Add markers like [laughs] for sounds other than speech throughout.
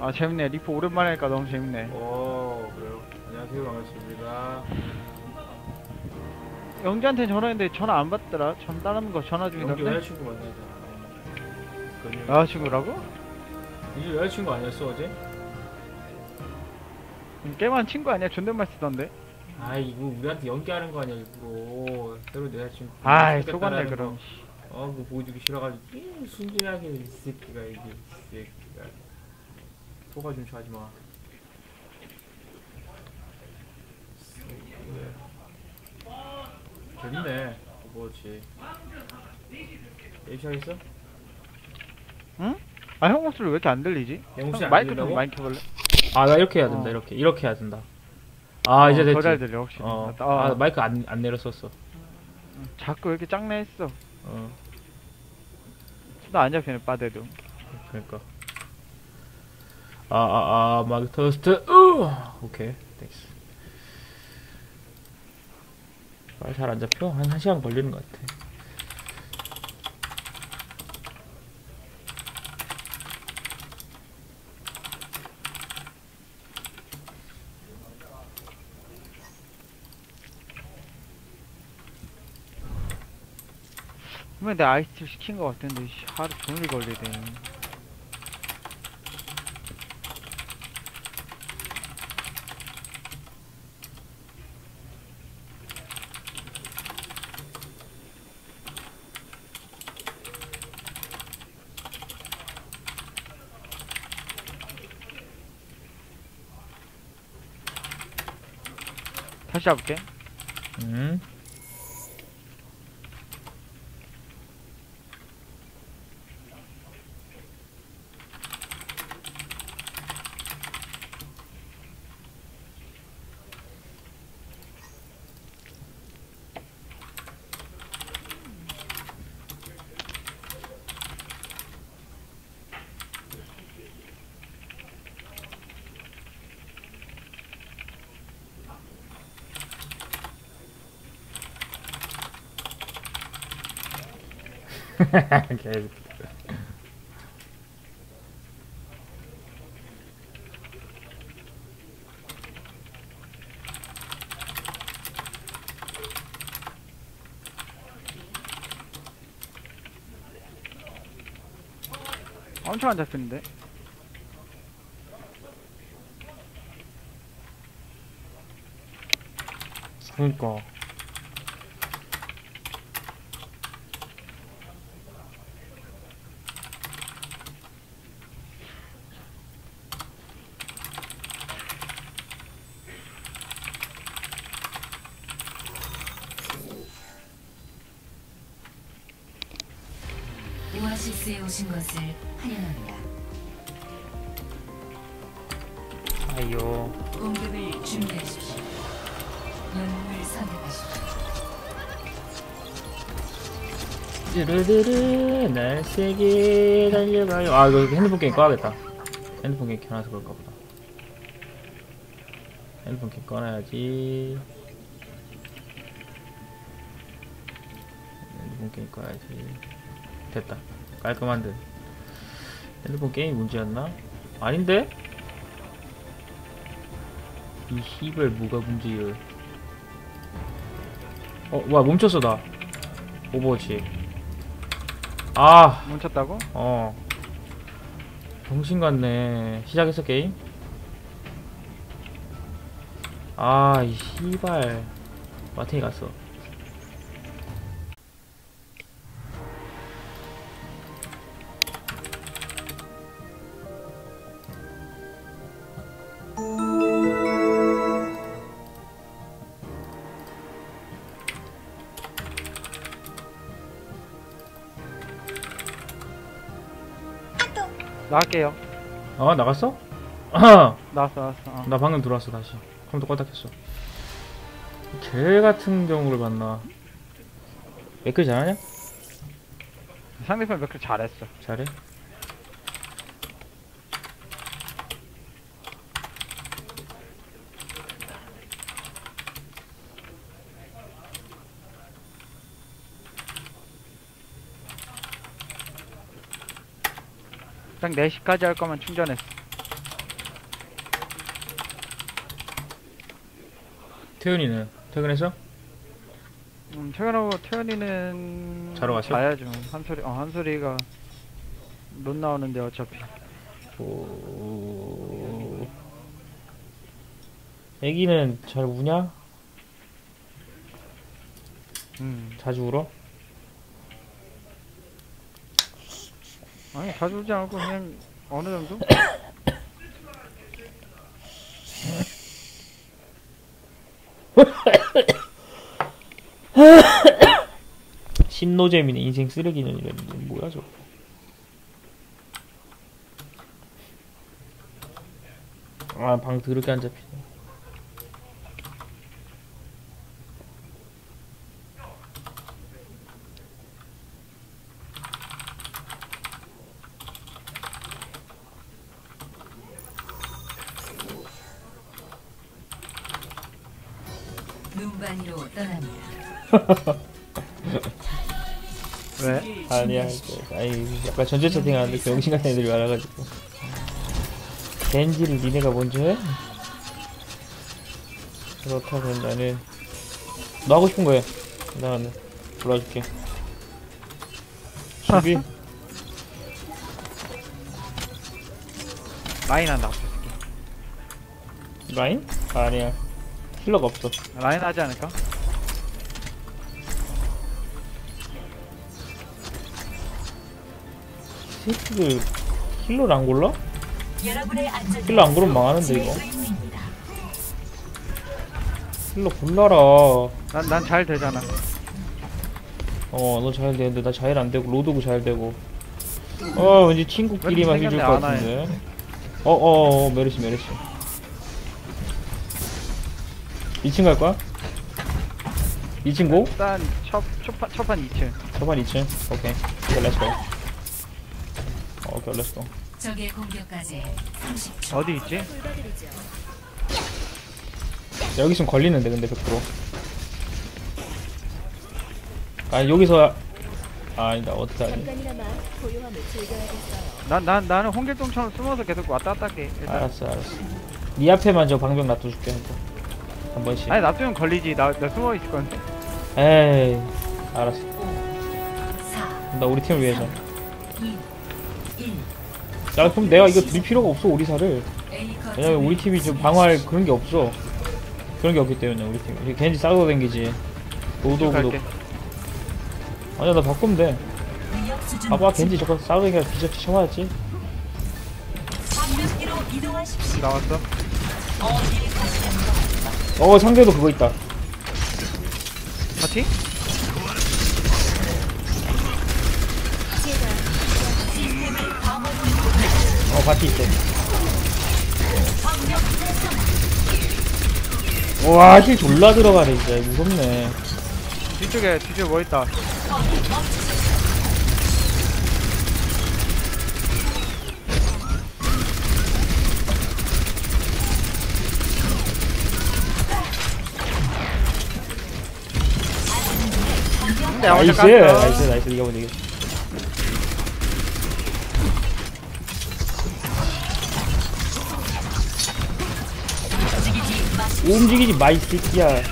아 재밌네 리포 오랜만에 하니까 너무 재밌네 오 그래요. 안녕하세요 반갑습니다. 영지한테 전화했는데 전화 안 받더라 전 다른 거 전화 중이던데 여자친구 만나잖아. 그 여자친구라고? 이제 여자친구 아니었어 어제? 음, 게임한 친구 아니야 존댓말 쓰던데 아 이거 우리한테 연기하는 거 아니야 일부러. 새로 여자친구. 아이 생겼다라는 속았네 거. 그럼 어 그거 보여주기 싫어가지고 이 순진하게 이 새끼가 이게 이 새끼가. 소가 좀 좋아하지 마. 재밌네. 뭐지? 게임 시작했어? 아형 목소리 왜 이렇게 안 들리지? 내 목소리 형, 안 마이크 좀 들린다고? 많이 켜볼래? 아 나 이렇게 해야 된다 어. 이렇게 이렇게 해야 된다 아 이제 됐지 더잘 들려 혹시 어. 어. 아 마이크 안, 안 내렸었어 자꾸 왜 이렇게 짱내 했어 어 나안 잡히네 빠데도 그러니까 아 아 아 마이크 터스트. 으 오케이. 땡스 말잘안 잡혀? 한 1시간 걸리는 것 같아. 분명 내가 아이스티 시킨 거 같은데 씨, 하루 종일 걸리네 다시 잡을게. 음 [laughs] 엄청 안 잡히는데? 그니까 오아시스에 오신 것을 환영합니다. 아이요. 공격을 준비하십시오. 영웅을 선택하십시오. 르르르 날 세게 달려가요. 아 이거 핸드폰 게임 꺼야겠다. 핸드폰 게임 켜놔서 그럴까 보다. 핸드폰 게임 꺼놔야지. 핸드폰 게임 꺼야지. 됐다 깔끔한데 핸드폰 게임이 문제였나? 아닌데? 이 씨발 뭐가 문제여 어, 와 멈췄어 나 오버워치 아, 멈췄다고? 어. 정신 같네. 시작했어, 게임? 아, 이 씨발. 마탱이 갔어. 나갈게요 어, 나갔어? 나 [clears throat] 나왔어 나왔어 어. 방금 들어왔어, 다시. 컴퓨터 껐다 켰어. 개 같은 경우를 봤나. 맥클 잘하냐? 상대편 몇개 잘했어 잘해? 딱 4시까지 할 거면 충전했어. 태연이는 퇴근해서? 음, 퇴근하고 태연이는 자러 가셔? 가야죠. 한소리, 어, 한소리가 못 나오는데 어차피. 오... 애기는 잘 우냐? 음, 자주 울어? 아니 자주 울지 않고 그냥 어느 정도? [coughs] 심노잼이네 인생 쓰레기년이라는데 뭐야 저거. 아방 더럽게 안 잡히네 눈반이로 떠납니다. 왜? 아니야 그, 아니 약간 전체 채팅하는데 병신 같은 애들이 많아가지고 겐지를 니네가 먼저 해? 그렇다면 나는 너 하고 싶은 거 해. 나는 불러줄게 준비 [laughs] 라인 한다. 라인? 아니야 힐러가 없어 라인 하지 않을까? 새끼들 힐러를 안 골라? 힐러 안 고르면 망하는데 이거. 힐러 골라라 난 난 잘 되잖아. 어너 잘 되는데 나 잘 안 되고 로드고 잘 되고 어 왠지 친구끼리만 해줄 것 같은데 어어 어, 메르시 메르시 2층 갈 거야? 2층 고? 일단 첫 첫판 첫판 2층. 저반 2층 오케이 오케이 렛츠고 오케이 렛츠고 적의 공격까지 30초. 어디 있지? 여기 있으면 걸리는데 근데 100%아 여기서 아, 아니다 잠깐이나마 고요함을 즐겨야겠어요. 난 난 나는 홍길동처럼 숨어서 계속 왔다 갔다 할게. 일단. 알았어 알았어 네 앞에만 저 방벽 놔둬줄게 한, 번. 한 번씩 아니 놔두면 걸리지. 나, 나 숨어 있을 건데. 에이 알았어 4, 나 우리 팀을 위해서 2, 1. 야 그럼 내가 이거 드릴 필요가 없어 오리사를 거점을 왜냐면 우리 팀이 좀 방어할 그런 게 없어 그런 게 없기 때문에 우리 팀 겐지 싸우고 댕기지 갈게. 아니야 나 바꾸면 돼 봐봐 겐지 저거 싸우고 댕기가 뒤져 쳐봐야지. 나왔어. 어 상대도 그거 있다 파티? 어 바티 있어 와힐 졸라 들어가네 진짜 무섭네 뒤쪽에 뒤쪽에 뭐 있다. 나이스. 나이스 나이스 이거 먼저 움직이지 마이 새끼야.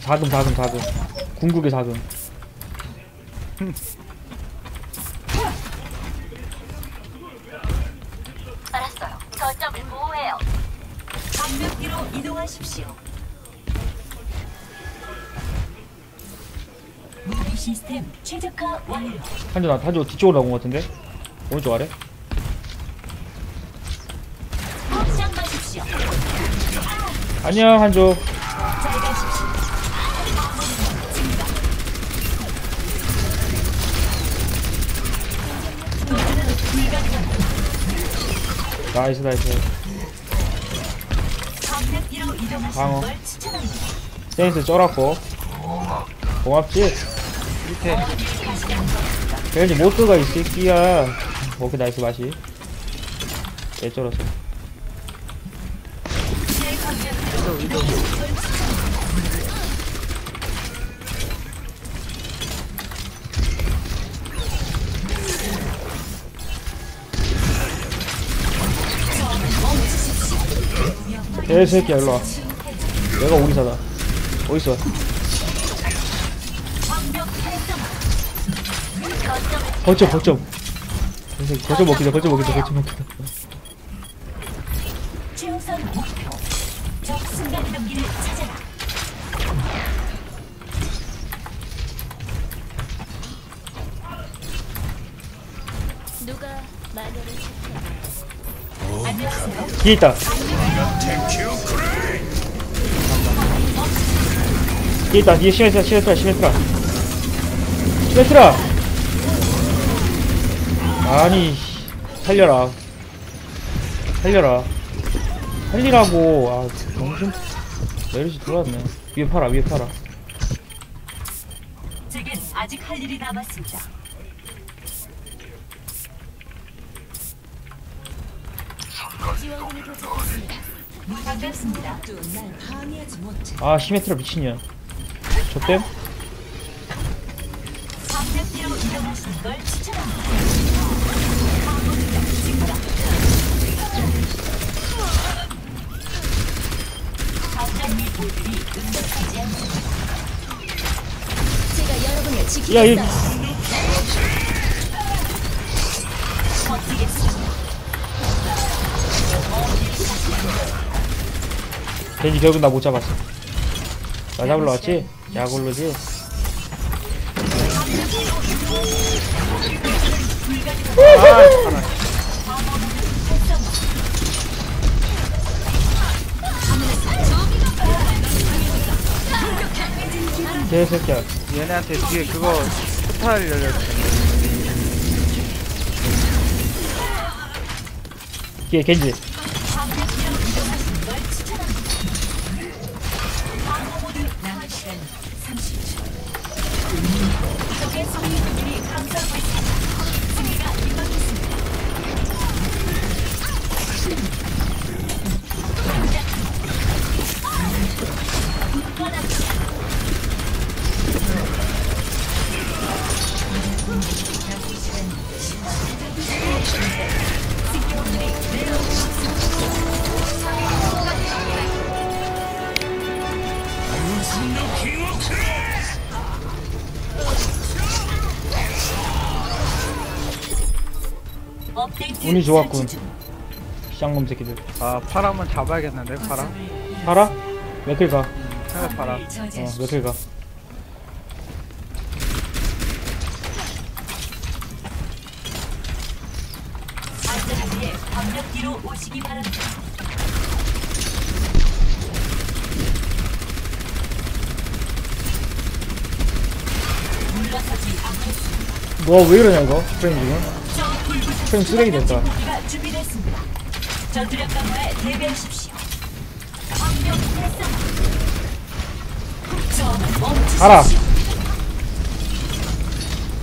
사금 사금 사금 궁극의 사금 [laughs] 시스템 최적화 완료. 한조 나 한조 뒤쪽으로 나온 것 같은데 오른쪽 아래 마십시오. 안녕 한조 잘 가십시오. 나이스 나이스 방어. 센스 쩔었고 고맙지 밑에. 왠지 모드가 이 새끼야. 오케이 나이스 맛이 애 쩔었어. 애 새끼야 일로와. 내가 오리사다. 어딨어? 거점 거점 거점 먹기다 거점 먹기다 거점 먹기다. 뒤에 있다. 뒤에 있다. 뒤에 시메트라 시메트라 시메트라. 시메트라 아니 살려라 살려라 살리라고 아 정신 내리시 들어왔네 위에 팔아 위에 팔아 제겐 아직 할 일이 남았습니다. 지원군이 도착했습니다. 반갑습니다. 날 방해하지 못해. 아 시메트라 미친년 저땜 방벽뒤로 이동하시는 걸 추천합니다. 제가 여러분을 지키겠어요. 벤지 결국 나 못 잡았어 나 잡으러 왔지? 야굴로지? 아 개새끼야. 얘네한테 뒤에 그거 포탈 열렸어 뒤에 겐지 운이 좋았군. 쌍놈 새끼들 아 파라 한번 잡아야겠는데 파라 팔아? 몇킬 가? 상대 파라 어 몇킬 가? 안전하게 방역 뒤로 오시기 바랍니다. 물러서지 않겠습니다. 너왜 이러냐 이거 프레임 지금? 프레임 쓰레기 됐다. 가라.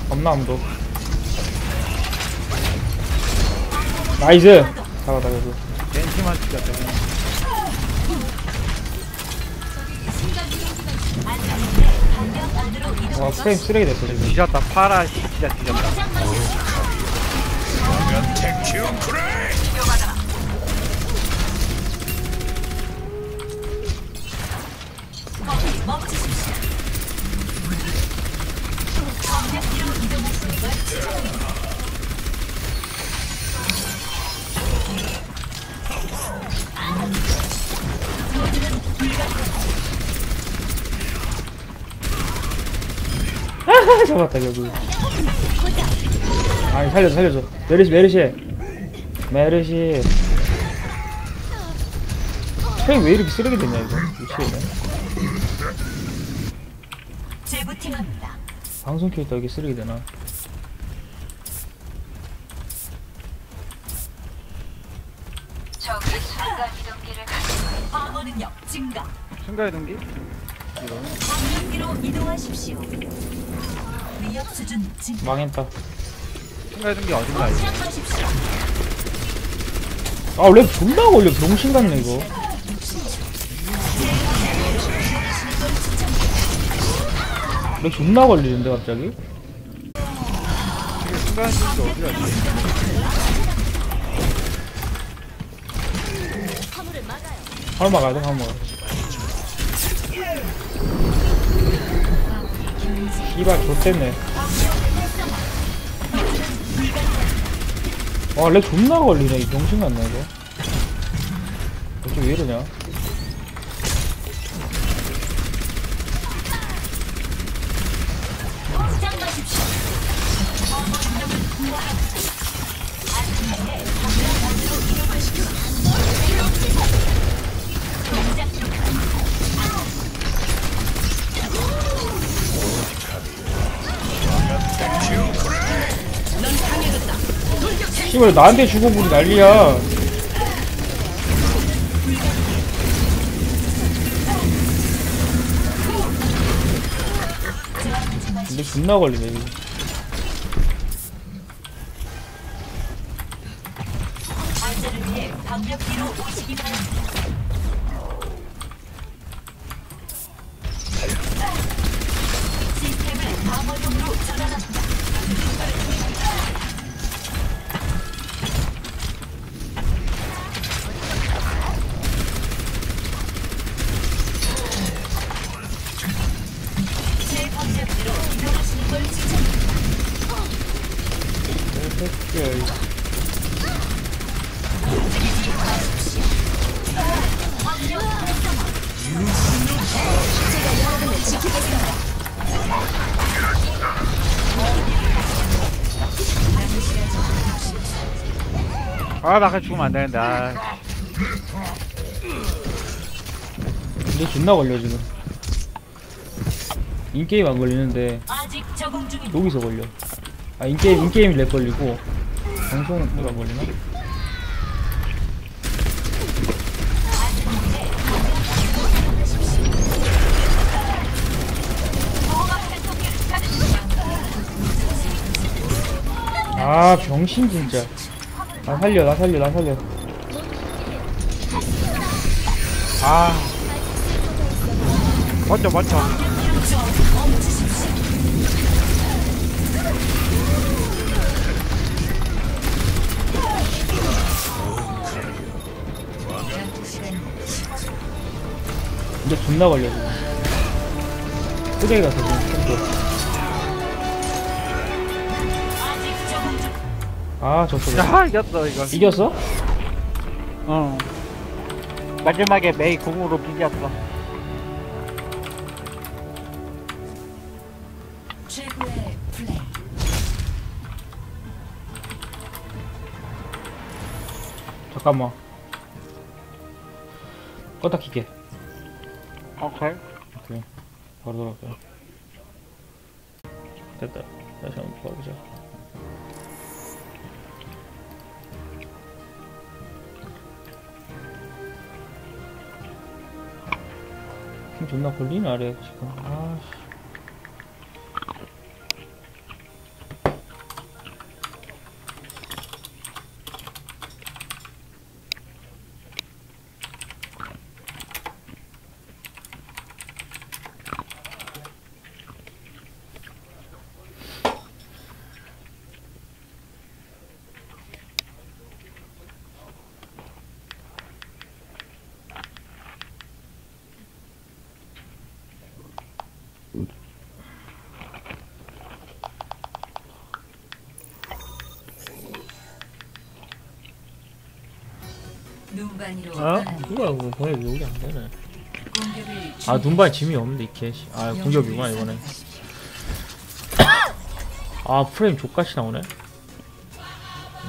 겁나 아무도. 나이스. 잡았다 그래도 벤치만 이동. 와 프레임 쓰레기 됐어 지금. 뒤졌다. 파라 씨, 진짜 뒤졌다 걸 추천합니다. 아 잡았다 결국 아니 살려줘 살려줘 메르시 메르시 메르시 프레임 왜 이렇게 쓰레기 됐냐 이거 미치겠네. 방송 캐릭터 이렇게 쓰레기 되나 순간 이동기를 가지고 방어 능력 증가. 순간의 동기? 방역기로 이동하십시오. 위협 수준 증가. 망했다 순간의 동기 어딘가 이거 시작하십시오. 아랩 존나 걸려 병신 같네 이거 랩 존나 걸리는데 갑자기 어디가 있지? 화물을 막아요. 바로 막아야 돼, 바로 막아야 돼. 씨발, 좋댔네. 와, 렉 존나 걸리네. 이 병신 같네, 이거. 어째 왜 이러냐? 씨발, 나한테 죽어버리 난리야. 근데 존나 걸리네, 이거. 아, 나 같이 죽으면 안 되는데. 아, 근데 존나 걸려, 지금. 인게임 안 걸리는데, 아직 적응 중입니다. 여기서 걸려. 아, 인게임, 인게임이 렉 걸리고, 방송은 안 걸리나? 아, 병신, 진짜. 나 살려, 나 살려, 나 살려. 아. 버텨, 버텨. 근데 존나 걸려, 지금. 쓰레기 같아, 지금. 아. 졌어. 야, 이겼어, 이거. 이겼어? 어. 마지막에 메이 궁으로 비겼어. 잠깐만. 껐다 킬게. 오케이. 오케이. 바로 돌아올게요. 됐다. 다시 한번 봐보자. 존나 걸리네, 아래 지금. 아씨. 아. 뭐야, 그거 보내 여기 안 되네. 아, 눈반이 짐이 없는데, 이 개씨. 아, 공격이구나, 이번에. 아, 프레임 족같이 나오네?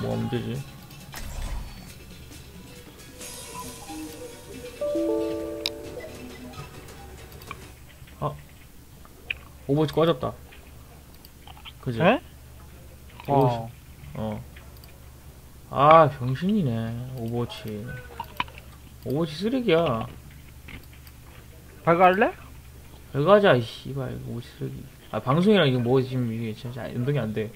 뭐가 문제지? 아, 오버워치 꺼졌다. 그지? 에? 오버워치. 어. 어. 아, 병신이네, 오버워치. 오버워치 쓰레기야. 발가 할래? 왜 가자, 이 씨발, 오버워치 쓰레기. 아, 방송이랑 이거 뭐, 지금 이게 진짜 연동이 안 돼.